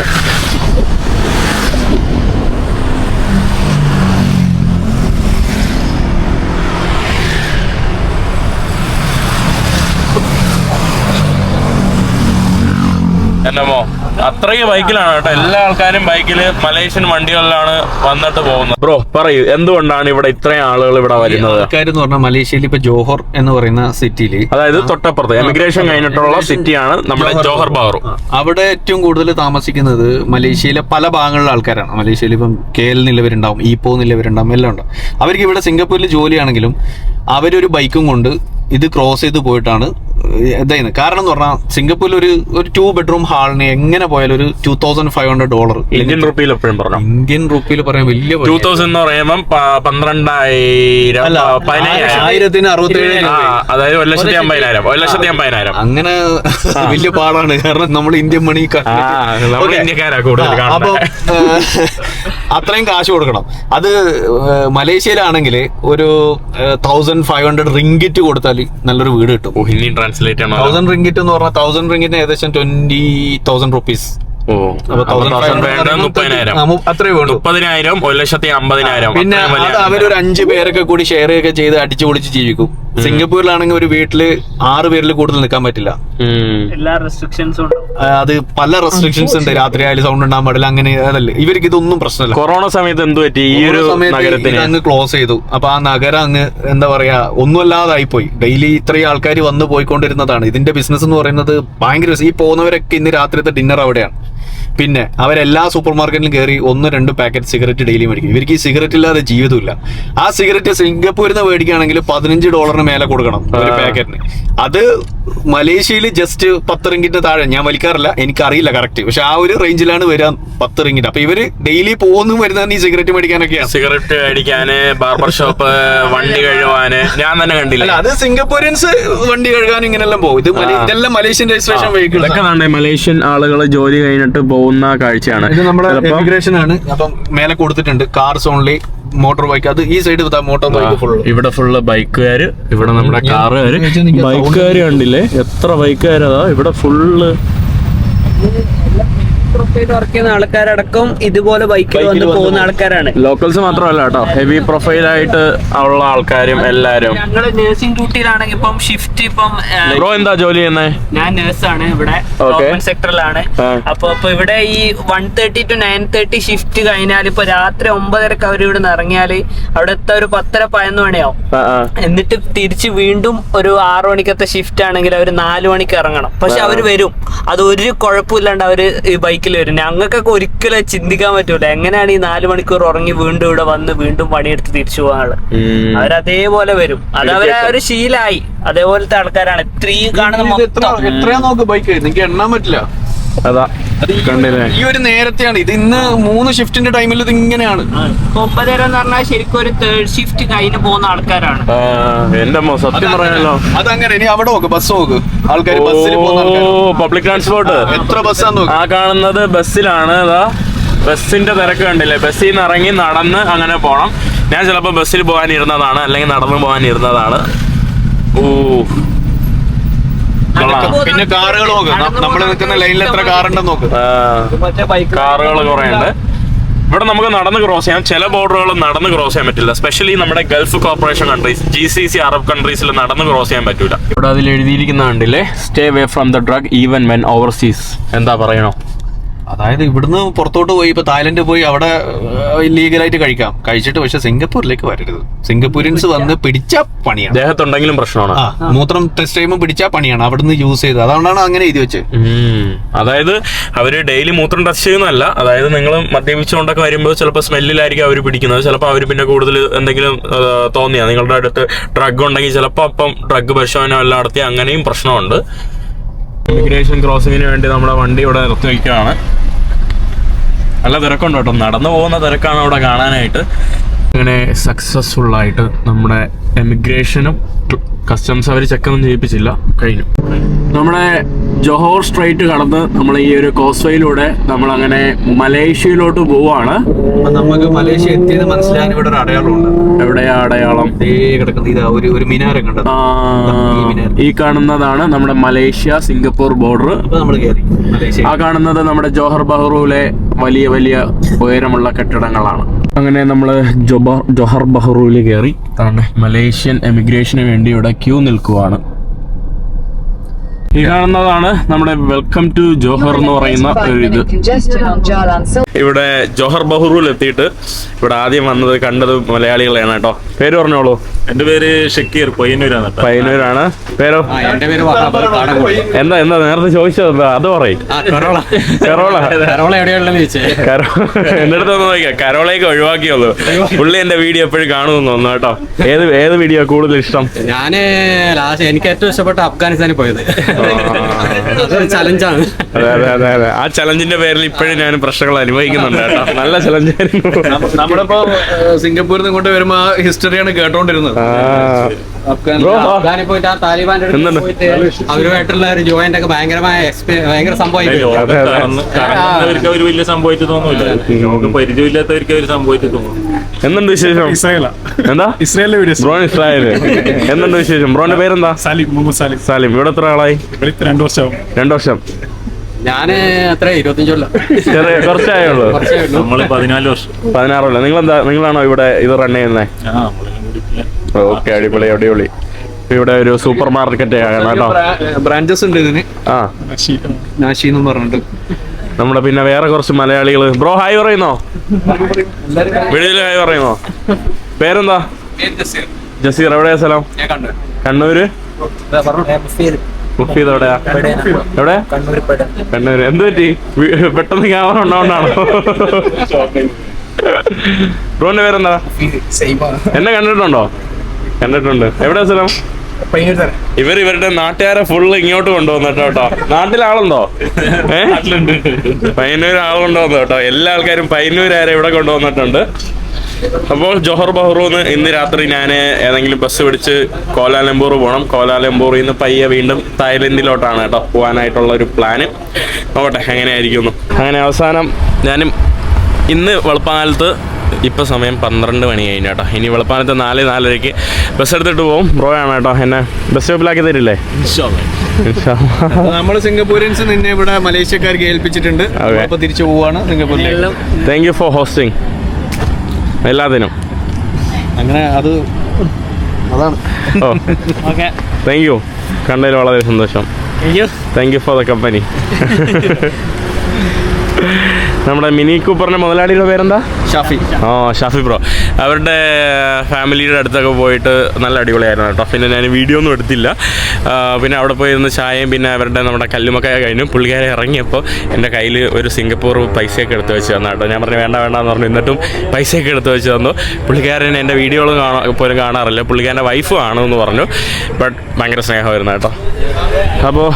എന്നമോ അത്രയും ബൈക്കിലാണ് കേട്ടോ. എല്ലാ ആൾക്കാരും ബൈക്കിൽ മലേഷ്യൻ വണ്ടികളിലാണ് വന്നിട്ട് പോകുന്നത്. ബ്രോ പറയൂ എന്തുകൊണ്ടാണ് ഇവിടെ ഇത്രയും ആളുകൾ ഇവിടെ വരുന്നത്? ആൾക്കാർ എന്ന് പറഞ്ഞാൽ മലേഷ്യയിൽ ഇപ്പൊ ജോഹർ എന്ന് പറയുന്ന സിറ്റിയിൽ അതായത് തൊട്ടപ്പുറത്ത് എമിഗ്രേഷൻ കഴിഞ്ഞിട്ടുള്ള സിറ്റിയാണ് നമ്മുടെ ജോഹർ ബാറു അവിടെ ഏറ്റവും കൂടുതൽ താമസിക്കുന്നത് മലേഷ്യയിലെ പല ഭാഗങ്ങളിലെ ആൾക്കാരാണ്. മലേഷ്യയിൽ ഇപ്പം കെ എൽ നിലവരുണ്ടാവും ഈപ്പോ നിലവരുണ്ടാവും എല്ലാം ഉണ്ടാവും അവർക്ക് ഇവിടെ സിംഗപ്പൂരിൽ ജോലിയാണെങ്കിലും അവരൊരു ബൈക്കും കൊണ്ട് ഇത് ക്രോസ് ചെയ്ത് പോയിട്ടാണ് ഇതായിരുന്നു കാരണം എന്ന് പറഞ്ഞാൽ സിംഗപ്പൂരിൽ ഒരു ഒരു ടു ബെഡ്റൂം ഹാളിന് എങ്ങനെ പോയാലും ഒരു two thousand five hundred dollar Indian റുപ്പിയിൽ എപ്പോഴും പറഞ്ഞു? ഇന്ത്യൻ റുപ്പിയിൽ പറയാൻ വലിയ ടൂ തൗസൻഡ് എന്ന് പറയുമ്പോൾ പന്ത്രണ്ടായിരം ആയിരത്തിന് അറുപത്തേഴ് അതായത് ഒരു ലക്ഷത്തി അമ്പതിനായിരം ഒരു ലക്ഷത്തി അമ്പതിനായിരം. അങ്ങനെ വലിയ പാടാണ്. കാരണം നമ്മൾ ഇന്ത്യൻ മണി ഇന്ത്യക്കാരാ കൂടുതൽ അപ്പൊ അത്രയും കാശ് കൊടുക്കണം. അത് മലേഷ്യയിലാണെങ്കിൽ ഒരു തൗസൻഡ് ഫൈവ് ഹൺഡ്രഡ് റിങ്കിറ്റ് കൊടുത്താൽ നല്ലൊരു വീട് കിട്ടും. ഹിന്ദി ട്രാൻസ്ലേറ്റ് ആണ് തൗസൻഡ് റിംഗിറ്റ് എന്ന് പറഞ്ഞാൽ തൗസൻഡ് റിങ്കിറ്റിന് ഏകദേശം ട്വന്റി തൗസൻഡ് റുപ്പീസ് ഓ. അപ്പൊ അപ്പൊ thousand വേണ്ട. അത്രേ വേണ്ടു. മുപ്പതിനായിരം ഒരു ലക്ഷത്തി അമ്പതിനായിരം. പിന്നെ അവരൊരു അഞ്ച് പേരൊക്കെ കൂടി ഷെയർ ഒക്കെ ചെയ്ത് അടിച്ചു പൊളിച്ച് ജീവിക്കും. സിംഗപ്പൂരിലാണെങ്കിൽ ഒരു വീട്ടിൽ ആറ് പേരിൽ കൂടുതൽ നിൽക്കാൻ പറ്റില്ല. എല്ലാ റെസ്ട്രിക്ഷൻസും ഉണ്ട്. അത് പല റെസ്ട്രിക്ഷൻസ് ഉണ്ട്. രാത്രി ആയാലും സൗണ്ട് ഉണ്ടാകാൻ പാടില്ല. അങ്ങനെ അതല്ലേ. ഇവർക്ക് ഇതൊന്നും പ്രശ്നമില്ല. കൊറോണ സമയത്ത് എന്ത് പറ്റി? ഈ ഒരു നഗരത്തിന്? അങ്ങ് ക്ലോസ് ചെയ്തു. അപ്പൊ ആ നഗരം അങ്ങ് എന്താ പറയാ ഒന്നുമല്ലാതായി പോയി. ഡെയിലി ഇത്രയും ആൾക്കാർ വന്ന് പോയിക്കൊണ്ടിരുന്നതാണ്. ഇതിന്റെ ബിസിനസ് എന്ന് പറയുന്നത് ഭയങ്കര ഈ പോകുന്നവരൊക്കെ ഇന്ന് രാത്രിത്തെ ഡിന്നർ അവിടെയാണ്. പിന്നെ അവരെല്ലാ സൂപ്പർ മാർക്കറ്റിലും കയറി ഒന്ന് രണ്ട് പാക്കറ്റ് സിഗരറ്റ് ഡെയിലി മേടിക്കും. ഇവർക്ക് ഈ സിഗരറ്റ് ഇല്ലാതെ ജീവിതമില്ല. ആ സിഗരറ്റ് സിംഗപ്പൂരിൽ നിന്ന് മേടിക്കുകയാണെങ്കിൽ പതിനഞ്ച് ഡോളറിന് മേലെ കൊടുക്കണം ഒരു. പാക്കറ്റിന്. അത് മലേഷ്യയിൽ ജസ്റ്റ് പത്ത് റിങ്കിന്റെ താഴെ ഞാൻ വലിക്കാറില്ല എനിക്കറിയില്ല കറക്റ്റ് പക്ഷെ ആ ഒരു റേഞ്ചിലാണ് വരാൻ പത്ത് റിങ്കിന്റെ അപ്പൊ ഇവർ ഡെയിലി പോകുന്നു വരുന്ന ഈ സിഗരറ്റ് മേടിക്കാനൊക്കെയാണ് സിഗരറ്റ് അടിക്കാന് ബാർബർ ഷോപ്പ് വണ്ടി കഴുകാന് ഞാൻ തന്നെ അല്ല കണ്ടില്ല അത് സിംഗപ്പൂരിയൻസ് വണ്ടി കഴുകാനും ഇങ്ങനെല്ലാം പോകും. ഇത് മലേ- ഇതെല്ലാം മലേഷ്യൻ രജിസ്ട്രേഷൻ വെഹിക്കിൾ മലേഷ്യൻ ആളുകൾ ജോലി കഴിഞ്ഞിട്ട് പോകുന്ന കാഴ്ചയാണ്. ഇത് നമ്മുടെ ചിലപ്പം- ആണ്. അപ്പം മേലെ കൊടുത്തിട്ടുണ്ട്. കാർസ് ഓൺലി മോട്ടോർ ബൈക്ക് അത് ഈ സൈഡ് മോട്ടോർ ബൈക്ക് ഫുൾ ഇവിടെ ഫുള്ള് ബൈക്കുകാര് ഇവിടെ നമ്മുടെ കാറുകാര്. ബൈക്കുകാര് കണ്ടില്ലേ? എത്ര ബൈക്കുകാരതാ ഇവിടെ ഫുള്ള് പ്രൊഫൈൽ വർക്ക് ചെയ്യുന്ന ആൾക്കാരടക്കം ഇതുപോലെ ബൈക്കിൽ വന്ന് പോകുന്ന ആൾക്കാരാണ്. ലോക്കൽസ് മാത്രമല്ല കേട്ടോ. ഹെവി പ്രൊഫൈൽ ആയിട്ട് ഉള്ള ആൾക്കാരും എല്ലാരും. ഞങ്ങൾ നഴ്സിംഗ് ഡ്യൂട്ടിയിലാണെങ്കിൽ ഇപ്പം ഷിഫ്റ്റ് ഇപ്പം ബ്രോ എന്താ ജോലി ചെയ്യുന്നത് ഞാൻ നേഴ്സാണ് ഇവിടെ. ഗവൺമെന്റ് സെക്ടറിലാണ് അപ്പൊ അപ്പൊ ഇവിടെ ഈ one thirty to nine thirty shift കഴിഞ്ഞാൽ ഇപ്പൊ രാത്രി ഒമ്പതരക്ക് അവർ ഇവിടെ നിന്ന് ഇറങ്ങിയാൽ അവിടെ എത്താൻ ഒരു പത്തര പതിനൊന്ന് മണിയാവും. എന്നിട്ട് തിരിച്ച് വീണ്ടും ഒരു ആറു മണിക്കത്തെ ഷിഫ്റ്റ് ആണെങ്കിൽ അവർ നാലു മണിക്ക് ഇറങ്ങണം. പക്ഷെ. അവർ വരും. അത് ഒരു കുഴപ്പമില്ലാണ്ട് അവർ ഈ ബൈക്ക് ബൈക്കിൽ വരും. ഞങ്ങൾക്കൊക്കെ ഒരിക്കലും ചിന്തിക്കാൻ പറ്റൂല. എങ്ങനെയാണ് ഈ നാല് മണിക്കൂർ ഉറങ്ങി വീണ്ടും ഇവിടെ വന്ന് വീണ്ടും പണിയെടുത്ത് തിരിച്ചു പോകാനുള്ള. അവരതേപോലെ വരും. അത് അവരെ ഒരു ശീലായി. അതേപോലത്തെ ആൾക്കാരാണ്. ഇത്രയും കാണുന്ന മൊത്തം. എത്രയാ നോക്ക് ബൈക്ക് നിങ്ങൾക്ക് എണ്ണാൻ പറ്റില്ല. അതാ കണ്ടില്ലേ? ഈ ഒരു നേരത്തെയാണ്. ഇത് ഇന്ന് മൂന്ന് ഷിഫ്റ്റിന്റെ ടൈമിൽ ഇത് ഇങ്ങനെയാണ്. ഒമ്പതര എന്ന് പറഞ്ഞാൽ ശരിക്കും ഒരു തേർഡ് ഷിഫ്റ്റ് കഴിഞ്ഞ് പോകുന്ന ആൾക്കാരാണ്. എന്റെ സത്യം പറയാനല്ലോ അതങ്ങനെ ഇനി അവിടെ നോക്ക് ബസ് നോക്ക്. ആൾക്കാർ ബസ്സിൽ പോകുന്ന ആൾക്കാർ ഓ പബ്ലിക് ട്രാൻസ്പോർട്ട് എത്ര ബസ്സാന്ന് നോക്ക്. ആ കാണുന്നത് ബസ്സിലാണ് അതാ. ബസ്സിന്റെ തിരക്ക് കണ്ടില്ലേ? ബസ്സിൽ നിന്ന് ഇറങ്ങി നടന്ന് അങ്ങനെ പോണം. ഞാൻ ചിലപ്പോൾ ബസ്സിൽ പോകാൻ ഇരുന്നതാണ് അല്ലെങ്കിൽ നടന്നു പോകാൻ ഇരുന്നതാണ് ഓ. പിന്നെ കാറുകൾ നോക്ക്. നമ്മൾ നിൽക്കുന്ന ലൈനിൽ എത്ര കാറുണ്ടെന്ന് നോക്ക്. കാറുകൾ കുറെ ഉണ്ട്. ഇവിടെ നമുക്ക് നടന്ന് ക്രോസ് ചെയ്യാം. ചില ബോർഡറുകൾ നടന്ന് ക്രോസ് ചെയ്യാൻ പറ്റില്ല. സ്പെഷ്യലി നമ്മുടെ Gulf corporation countries G C C Arab കൺട്രീസിൽ നടന്ന് ക്രോസ് ചെയ്യാൻ പറ്റൂല. ഇവിടെ അതിൽ എഴുതിയിരിക്കുന്ന കണ്ടില്ലേ? Stay way from the drug even when overseas എന്താ പറയണോ? അതായത് ഇവിടുന്ന് പുറത്തോട്ട് പോയി ഇപ്പൊ തായ്ലൻഡ് പോയി അവിടെ ഇല്ലീഗലായിട്ട് കഴിക്കാം. കഴിച്ചിട്ട് പക്ഷെ സിംഗപ്പൂരിലേക്ക് വരരുത്. സിംഗപ്പൂരിയൻസ് വന്ന് പിടിച്ച പണിയാണ്. ദേഹത്തുണ്ടെങ്കിലും പ്രശ്നമാണ്. മൂത്രം ടെസ്റ്റ് ചെയ്യുമ്പോൾ പിടിച്ച പണിയാണ്. അവിടുന്ന് യൂസ് ചെയ്തത്. അതുകൊണ്ടാണ് അങ്ങനെ എഴുതി വെച്ചത് അതായത് അവർ ഡെയിലി മൂത്രം ടെസ്റ്റ് ചെയ്യുന്നതല്ല. അതായത് നിങ്ങൾ മദ്യപിച്ചുകൊണ്ടൊക്കെ വരുമ്പോൾ ചിലപ്പോൾ സ്മെല്ലിലായിരിക്കും അവർ പിടിക്കുന്നത്. ചിലപ്പോൾ അവർ പിന്നെ കൂടുതൽ എന്തെങ്കിലും തോന്നിയാ. നിങ്ങളുടെ അടുത്ത് ഡ്രഗ് ഉണ്ടെങ്കിൽ ചിലപ്പോൾ അപ്പം ഡ്രഗ് പരിശോധന എല്ലാം നടത്തി അങ്ങനെയും പ്രശ്നമുണ്ട്. ഇമിഗ്രേഷൻ ക്രോസിങ്ങിന് വേണ്ടി നമ്മുടെ വണ്ടി ഇവിടെ നിർത്തി വയ്ക്കുകയാണ് നല്ല തിരക്കുണ്ട് കേട്ടോ. നടന്നു പോകുന്ന തിരക്കാണ് അവിടെ കാണാനായിട്ട്. അങ്ങനെ സക്സസ്ഫുൾ ആയിട്ട് നമ്മുടെ എമിഗ്രേഷനും കസ്റ്റംസ് അവർ ചെക്കൊന്നും ചെയ്യിപ്പിച്ചില്ല. കഴിഞ്ഞു. നമ്മുടെ ജോഹോർ സ്ട്രൈറ്റ് കടന്ന് നമ്മൾ ഈ ഒരു കോസ്വേയിലൂടെ നമ്മൾ അങ്ങനെ മലേഷ്യയിലോട്ട് പോവാണ്. നമുക്ക് മലേഷ്യ എത്തിയത് മനസ്സിലാകാൻ ഇവിടെ ഒരു അടയാളമുണ്ട്. എവിടെയാ അടയാളം? കിടക്കുന്ന ഇതാ ഒരു ഒരു മിനാരം കണ്ടത് ഈ കാണുന്നതാണ് നമ്മുടെ മലേഷ്യ സിംഗപ്പൂർ ബോർഡർ നമ്മൾ കയറി. ആ കാണുന്നത് നമ്മുടെ ജോഹർ ബഹ്റൂലെ വലിയ വലിയ ഉയരമുള്ള കെട്ടിടങ്ങളാണ്. അങ്ങനെ നമ്മൾ ജൊബ ജൊഹർ ബഹ്റൂവിൽ കയറി മലേഷ്യൻ എമിഗ്രേഷന് വേണ്ടി ഇവിടെ ക്യൂ നിൽക്കുവാണ്. ഈ കാണുന്നതാണ് നമ്മുടെ വെൽക്കം ടു ജോഹർ എന്ന് പറയുന്ന ഒരു ഇത്. ഇവിടെ ജോഹർ ബഹ്റൂൽ എത്തിയിട്ട് ഇവിടെ ആദ്യം വന്നത് കണ്ടത് മലയാളികളെയാണ് കേട്ടോ. പേര് പറഞ്ഞോളൂ. എന്റെ പേര് ഷക്കീർ പയ്യന്നൂരാണ്. പയ്യന്നൂരാണ്. പേരോ? എന്താ എന്താ നേരത്തെ ചോദിച്ചത് എന്താ അത് പറയും. എന്റെ അടുത്ത് ഒന്ന് നോക്കിയാ കരോളയൊക്കെ ഒഴിവാക്കിയുള്ളൂ. പുള്ളി എന്റെ വീഡിയോ എപ്പോഴും കാണുമെന്ന് തോന്നുന്നു കേട്ടോ. ഏത് ഏത് വീഡിയോ കൂടുതൽ ഇഷ്ടം? ഞാൻ ലാസ്റ്റ് എനിക്ക് ഏറ്റവും ഇഷ്ടപ്പെട്ട അഫ്ഗാനിസ്ഥാനിൽ പോയത്. ചലഞ്ചാണ്. അതെ അതെ അതെ അതെ. ആ ചലഞ്ചിന്റെ പേരിൽ ഇപ്പോഴും ഞാൻ പ്രശ്നങ്ങൾ അനുഭവിക്കുന്നുണ്ട് കേട്ടോ. നല്ല ചലഞ്ച് നമ്മളിപ്പോ സിംഗപ്പൂരിൽ നിന്ന് ഇങ്ങോട്ട് വരുമ്പോ ആ ഹിസ്റ്ററിയാണ് കേട്ടോണ്ടിരുന്നത്. അഫ്ഗാനിൽ പോയിട്ട് ആ താലിബാന്റെ അടുത്ത് എന്തുണ്ട്? പോയിട്ട് അവരുമായിട്ടുള്ള ഒരു ജോയിന്റ് ഒക്കെ ഭയങ്കരമായ ഭയങ്കര വലിയ സംഭവിച്ചു പരിചയമില്ലാത്തവർക്ക് സംഭവിച്ചു എന്തുണ്ട് വിശേഷം? ഇസ്രായേലാ. എന്താ? ഇസ്രായേലിലെ വീഡിയോസ് ബ്രോൺ ഇസ്രായേൽ. എന്തുണ്ട് വിശേഷം? ബ്രോന്റെ പേരെന്താ? സാലിം മുഹമ്മദ് സാലിം. സാലിം. ഇവിടെ എത്ര ആളായി? രണ്ടു വർഷം രണ്ടു വർഷം. ഞാൻ അത്ര ഇരുപത്തിയഞ്ചുള്ള ചെറിയ കുറച്ചായേ ഉള്ളൂ നമ്മൾ പതിനാല് വർഷം. പതിനാറല്ല നിങ്ങൾ എന്താ നിങ്ങളാണോ ഇവിടെ ഇത് റൺ ചെയ്യുന്നത് ആ നമ്മളെല്ലാം കൂടി ഇങ്ങനെ ഓക്കെ അടിപൊളി അടിപൊളി. ഇവിടെ ഒരു സൂപ്പർ മാർക്കറ്റ് ആണ് കേട്ടോ. ബ്രാഞ്ചസ് ഉണ്ട് ഇതിന്. ആ. നാശി എന്ന് പറഞ്ഞിട്ട്. നമ്മുടെ പിന്നെ വേറെ കുറച്ച് മലയാളികൾ ബ്രോ ഹായ് പറയുന്നോ? വീഡിയോയിൽ ഹായ് പറയുന്നോ? പേരെന്താ? ജസീർ എവിടെയാ സ്ഥലം? കണ്ണൂര്? എവിടെയാ? എവിടെ? കണ്ണൂര്. എന്ത് പറ്റി? പെട്ടെന്ന് ക്യാമറ ഉണ്ടാവണ്ടാണോ ബ്രോന്റെ പേരെന്താ? എന്നെ കണ്ടിട്ടുണ്ടോ? കണ്ടിട്ടുണ്ട്. എവിടെ സ്ഥലം? ഇവർ ഇവരുടെ നാട്ടുകാരെ ഫുള്ള് ഇങ്ങോട്ട് കൊണ്ടുവന്നിട്ടോ കേട്ടോ. നാട്ടിലാളുണ്ടോ? പയ്യന്നൂർ ആൾ കൊണ്ടുവന്നു കേട്ടോ. എല്ലാ ആൾക്കാരും പയ്യന്നൂരാരെ ഇവിടെ കൊണ്ടുവന്നിട്ടുണ്ട്. അപ്പോൾ ജോഹർ ബഹ്റൂന്ന് ഇന്ന് രാത്രി ഞാൻ ഏതെങ്കിലും ബസ് പിടിച്ച് കോലാലംപൂർ പോകണം കോലാലംപൂറിൽ നിന്ന് പയ്യെ വീണ്ടും തായ്ലൻഡിലോട്ടാണ് കേട്ടോ പോകാനായിട്ടുള്ള ഒരു പ്ലാന് നോക്കട്ടെ എങ്ങനെയായിരിക്കുന്നു? അങ്ങനെ അവസാനം ഞാനും ഇന്ന് വെളുപ്പാലത്ത് ഇപ്പം സമയം പന്ത്രണ്ട് മണി കഴിഞ്ഞു കേട്ടോ. ഇനി വെളുപ്പാനത്ത് നാല് നാലരയ്ക്ക് ബസ് എടുത്തിട്ട് പോകും ബ്രോ ആണ് കേട്ടോ. എന്നെ ബസ് സ്റ്റോപ്പിലാക്കി തരില്ലേ. നമ്മൾ സിംഗപ്പൂരിയൻസ് നിന്നെ ഇവിടെ മലേഷ്യക്കാർക്ക് ഏൽപ്പിച്ചിട്ടുണ്ട്. അപ്പോൾ തിരിച്ചു പോവാണ് സിംഗപ്പൂരിൽ താങ്ക് യു ഫോർ ഹോസ്റ്റിംഗ് എല്ലാത്തിനും. അങ്ങനെ അത് അതാണ്. ഓ. താങ്ക് യു കണ്ടതിൽ വളരെ സന്തോഷം. Thank you for the company നമ്മുടെ മിനി കൂപ്പറിന്റെ മുതലാളിയുടെ പേരെന്താ? ഷാഫി. ഓ ഷാഫി ബ്രോ. അവരുടെ ഫാമിലിയുടെ അടുത്തൊക്കെ പോയിട്ട് നല്ല അടിപൊളിയായിരുന്നു കേട്ടോ. പിന്നെ ഞാൻ വീഡിയോ ഒന്നും എടുത്തില്ല. പിന്നെ അവിടെ പോയി ഇരുന്ന് ചായയും പിന്നെ അവരുടെ നമ്മുടെ കല്ലുമക്കായ കഴിഞ്ഞു. പുള്ളിക്കാരെ ഇറങ്ങിയപ്പോൾ എന്റെ കയ്യിൽ ഒരു സിംഗപ്പൂർ പൈസയൊക്കെ എടുത്ത് വെച്ച് തന്നു കേട്ടോ. ഞാൻ പറഞ്ഞു വേണ്ട വേണ്ട എന്ന് പറഞ്ഞു. എന്നിട്ടും പൈസയൊക്കെ എടുത്ത് വെച്ച് തന്നു. പുള്ളിക്കാരൻ എന്റെ വീഡിയോകൾ കാണാ പോലും കാണാറില്ല. പുള്ളിക്കാരന്റെ വൈഫ് ആണെന്ന് പറഞ്ഞു. ബട്ട് ഭയങ്കര സ്നേഹമായിരുന്നു കേട്ടോ. അപ്പോൾ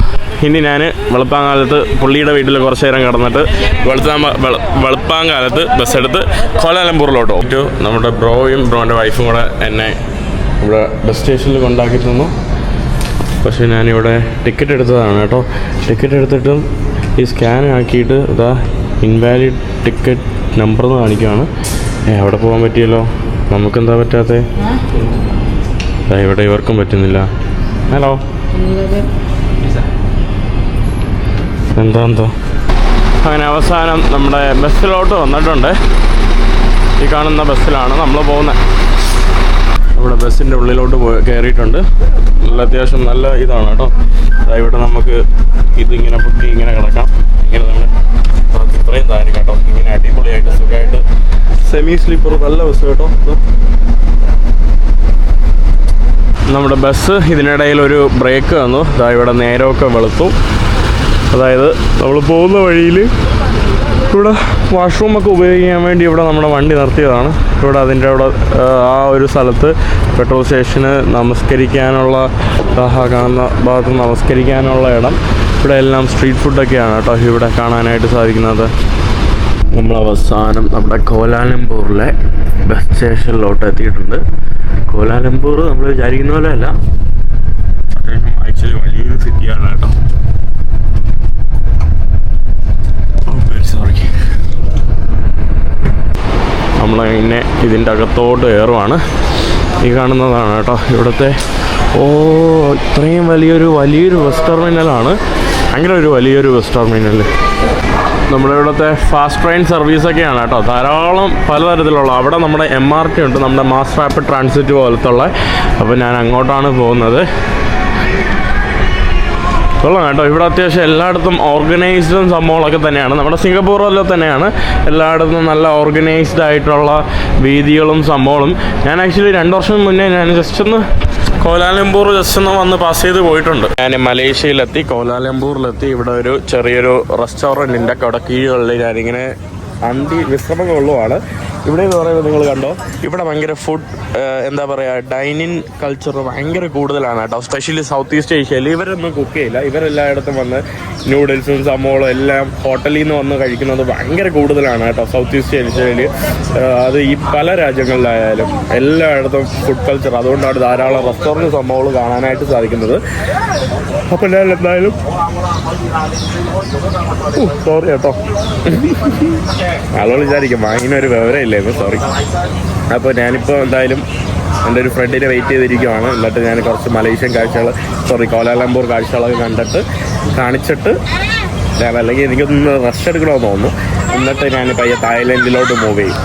ഇനി ഞാൻ വെളുപ്പാങ്കാലത്ത് പുള്ളിയുടെ വീട്ടിൽ കുറച്ച് നേരം കിടന്നിട്ട് വെളുത്താൻ വെളുപ്പാങ്കാലത്ത് ബസ് എടുത്ത് കോലാലംപൂറിലോട്ട് പോകും. നമ്മുടെ ബ്രോയും ബ്രോന്റെ വൈഫും കൂടെ എന്നെ ഇവിടെ ബസ് സ്റ്റേഷനിൽ കൊണ്ടാക്കി തന്നു പക്ഷേ ഞാനിവിടെ ടിക്കറ്റ് എടുത്തതാണ് കേട്ടോ. ടിക്കറ്റ് എടുത്തിട്ടും ഈ സ്കാൻ ആക്കിയിട്ട് ഇതാ ഇൻവാലിഡ് ടിക്കറ്റ് നമ്പർ എന്ന് കാണിക്കുകയാണ്. ഏ അവിടെ പോകാൻ പറ്റിയല്ലോ. നമുക്കെന്താ പറ്റാത്തത് ഇവിടെ ഇവർക്കും പറ്റുന്നില്ല. ഹലോ? എന്താ എന്തോ അങ്ങനെ അവസാനം നമ്മുടെ ബസ്സിലോട്ട് വന്നിട്ടുണ്ട്. ഈ കാണുന്ന ബസ്സിലാണ് നമ്മൾ പോകുന്നത് നമ്മുടെ ബസ്സിന്റെ ഉള്ളിലോട്ട് പോയി കയറിയിട്ടുണ്ട് നല്ല അത്യാവശ്യം നല്ല ഇതാണ് കേട്ടോ. ഇവിടെ നമുക്ക് ഇതിങ്ങനെ പൊട്ടി ഇങ്ങനെ കിടക്കാം. ഇങ്ങനെ നമ്മൾ ഇത്രയും താരം കേട്ടോ. ഇങ്ങനെ അടിപൊളിയായിട്ട് സുഖമായിട്ട് സെമി സ്ലീപ്പർ നല്ല ബസ് കേട്ടോ. നമ്മുടെ ബസ് ഇതിനിടയിൽ ഒരു ബ്രേക്ക് വന്നു. ദാ ഇവിടെ നേരമൊക്കെ വെളുത്തു. അതായത് നമ്മൾ പോകുന്ന വഴിയിൽ ഇവിടെ വാഷ്റൂമൊക്കെ ഉപയോഗിക്കാൻ വേണ്ടി ഇവിടെ നമ്മുടെ വണ്ടി നിർത്തിയതാണ്. ഇവിടെ അതിന്റെ അവിടെ ആ, ഒരു സ്ഥലത്ത് പെട്രോൾ സ്റ്റേഷന് നമസ്കരിക്കാനുള്ള കാണുന്ന ഭാഗത്ത് നമസ്കരിക്കാനുള്ള ഇടം. ഇവിടെ എല്ലാം സ്ട്രീറ്റ് ഫുഡൊക്കെയാണ് കേട്ടോ ഇവിടെ കാണാനായിട്ട് സാധിക്കുന്നത്. നമ്മൾ അവസാനം നമ്മുടെ കോലാലംപൂറിലെ ബസ് സ്റ്റേഷനിലോട്ട് എത്തിയിട്ടുണ്ട്. കോലാലംപൂർ നമ്മൾ വിചാരിക്കുന്ന പോലെ അല്ല. ആക്ച്വലി വലിയൊരു സിറ്റിയാണ് കേട്ടോ സോറി നമ്മൾ ഇതിന്റെ അകത്തോട്ട് കയറുവാണ്. ഈ കാണുന്നതാണ് കേട്ടോ ഇവിടുത്തെ. ഓ ഇത്രയും വലിയൊരു വലിയൊരു ബസ് ടെർമിനലാണ് ഭയങ്കര ഒരു വലിയൊരു ബസ് ടെർമിനൽ നമ്മുടെ ഇവിടുത്തെ ഫാസ്റ്റ് ട്രെയിൻ സർവീസൊക്കെയാണ് കേട്ടോ. ധാരാളം പലതരത്തിലുള്ള അവിടെ നമ്മുടെ എം ആർ ടി ഉണ്ട് നമ്മുടെ മാസ് റാപ്പിഡ് ട്രാൻസിറ്റ് പോലത്തുള്ള. അപ്പോൾ ഞാൻ അങ്ങോട്ടാണ് പോകുന്നത്. കൊള്ളാം കേട്ടോ. ഇവിടെ അത്യാവശ്യം എല്ലായിടത്തും ഓർഗനൈസ്ഡും സംഭവങ്ങളൊക്കെ തന്നെയാണ്. നമ്മുടെ സിംഗപ്പൂറിലെ തന്നെയാണ്. എല്ലായിടത്തും നല്ല ഓർഗനൈസ്ഡ് ആയിട്ടുള്ള വീതികളും സംഭവങ്ങളും. ഞാൻ ആക്ച്വലി രണ്ട് വർഷം മുന്നേ ഞാൻ ജസ്റ്റ് ഒന്ന് കോലാലംപൂർ ജസ്റ്റ് ഒന്ന് വന്ന് പാസ് ചെയ്ത് പോയിട്ടുണ്ട്. ഞാൻ മലേഷ്യയിലെത്തി കോലാലംപൂറിലെത്തി ഇവിടെ ഒരു ചെറിയൊരു റെസ്റ്റോറന്റിന്റെ അവിടെ കീഴുകളിൽ ഞാനിങ്ങനെ അന്തി വിശ്രമം കൊള്ളുവാണ്. ഇവിടെ എന്ന് പറയുമ്പോൾ നിങ്ങൾ കണ്ടോ? ഇവിടെ ഭയങ്കര ഫുഡ് എന്താ പറയുക ഡൈനിങ് കൾച്ചർ ഭയങ്കര കൂടുതലാണ് കേട്ടോ. സ്പെഷ്യലി സൗത്ത് ഈസ്റ്റ് ഏഷ്യയിൽ ഇവരൊന്നും കുക്ക് ചെയ്യില്ല. ഇവരെല്ലായിടത്തും വന്ന് നൂഡിൽസും സംഭവങ്ങളും എല്ലാം ഹോട്ടലിൽ നിന്ന് വന്ന് കഴിക്കുന്നത് ഭയങ്കര കൂടുതലാണ് കേട്ടോ സൗത്ത് ഈസ്റ്റ് ഏഷ്യയിൽ അത് ഈ പല രാജ്യങ്ങളിലായാലും എല്ലായിടത്തും ഫുഡ് കൾച്ചർ അതുകൊണ്ടാണ് ധാരാളം റെസ്റ്റോറന്റ് സംഭവങ്ങൾ കാണാനായിട്ട് സാധിക്കുന്നത്. അപ്പോൾ ഞാൻ എന്തായാലും സോറി കേട്ടോ. ആളുകൾ വിചാരിക്കും വാങ്ങിനൊരു വിവരമില്ലായിരുന്നു സോറി അപ്പോൾ ഞാനിപ്പോൾ എന്തായാലും എന്റെ ഒരു ഫ്രണ്ടിനെ വെയിറ്റ് ചെയ്തിരിക്കുവാണ്. എന്നിട്ട് ഞാൻ കുറച്ച് മലേഷ്യൻ കാഴ്ചകൾ സോറി കോലാലംപൂർ കാഴ്ചകളൊക്കെ കണ്ടിട്ട് കാണിച്ചിട്ട് അല്ലെങ്കിൽ എനിക്കൊന്ന് റെസ്റ്റ് എടുക്കണമെന്ന് തോന്നുന്നു. എന്നിട്ട് ഞാൻ പയ്യെ തായ്ലൻഡിലോട്ട് മൂവ് ചെയ്യും.